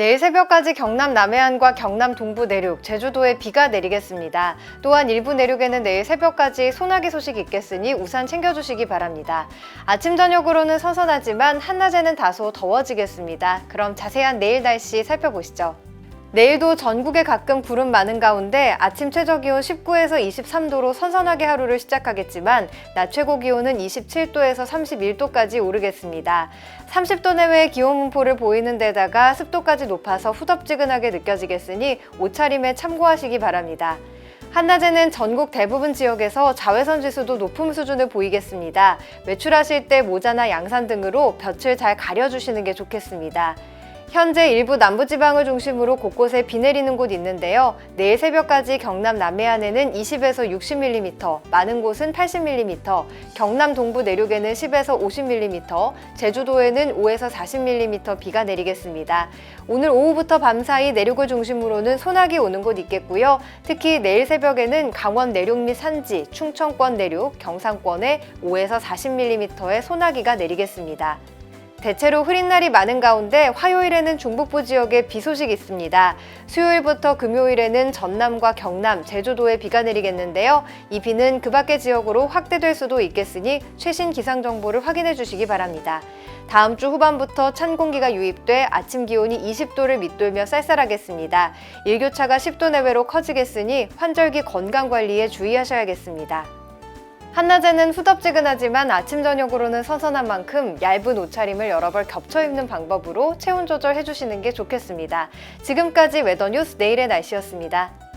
내일 새벽까지 경남 남해안과 경남 동부 내륙, 제주도에 비가 내리겠습니다. 또한 일부 내륙에는 내일 새벽까지 소나기 소식이 있겠으니 우산 챙겨주시기 바랍니다. 아침 저녁으로는 선선하지만 한낮에는 다소 더워지겠습니다. 그럼 자세한 내일 날씨 살펴보시죠. 내일도 전국에 가끔 구름 많은 가운데 아침 최저 기온 19에서 23도로 선선하게 하루를 시작하겠지만 낮 최고 기온은 27도에서 31도까지 오르겠습니다. 30도 내외의 기온 분포를 보이는 데다가 습도까지 높아서 후덥지근하게 느껴지겠으니 옷차림에 참고하시기 바랍니다. 한낮에는 전국 대부분 지역에서 자외선 지수도 높은 수준을 보이겠습니다. 외출하실 때 모자나 양산 등으로 볕을 잘 가려주시는 게 좋겠습니다. 현재 일부 남부지방을 중심으로 곳곳에 비 내리는 곳 있는데요. 내일 새벽까지 경남 남해안에는 20에서 60mm, 많은 곳은 80mm, 경남 동부 내륙에는 10에서 50mm, 제주도에는 5에서 40mm 비가 내리겠습니다. 오늘 오후부터 밤 사이 내륙을 중심으로는 소나기 오는 곳 있겠고요. 특히 내일 새벽에는 강원 내륙 및 산지, 충청권 내륙, 경상권에 5에서 40mm의 소나기가 내리겠습니다. 대체로 흐린 날이 많은 가운데 화요일에는 중북부 지역에 비 소식이 있습니다. 수요일부터 금요일에는 전남과 경남, 제주도에 비가 내리겠는데요. 이 비는 그 밖의 지역으로 확대될 수도 있겠으니 최신 기상 정보를 확인해 주시기 바랍니다. 다음 주 후반부터 찬 공기가 유입돼 아침 기온이 20도를 밑돌며 쌀쌀하겠습니다. 일교차가 10도 내외로 커지겠으니 환절기 건강 관리에 주의하셔야겠습니다. 한낮에는 후덥지근하지만 아침 저녁으로는 선선한 만큼 얇은 옷차림을 여러 벌 겹쳐 입는 방법으로 체온 조절해 주시는 게 좋겠습니다. 지금까지 웨더뉴스 내일의 날씨였습니다.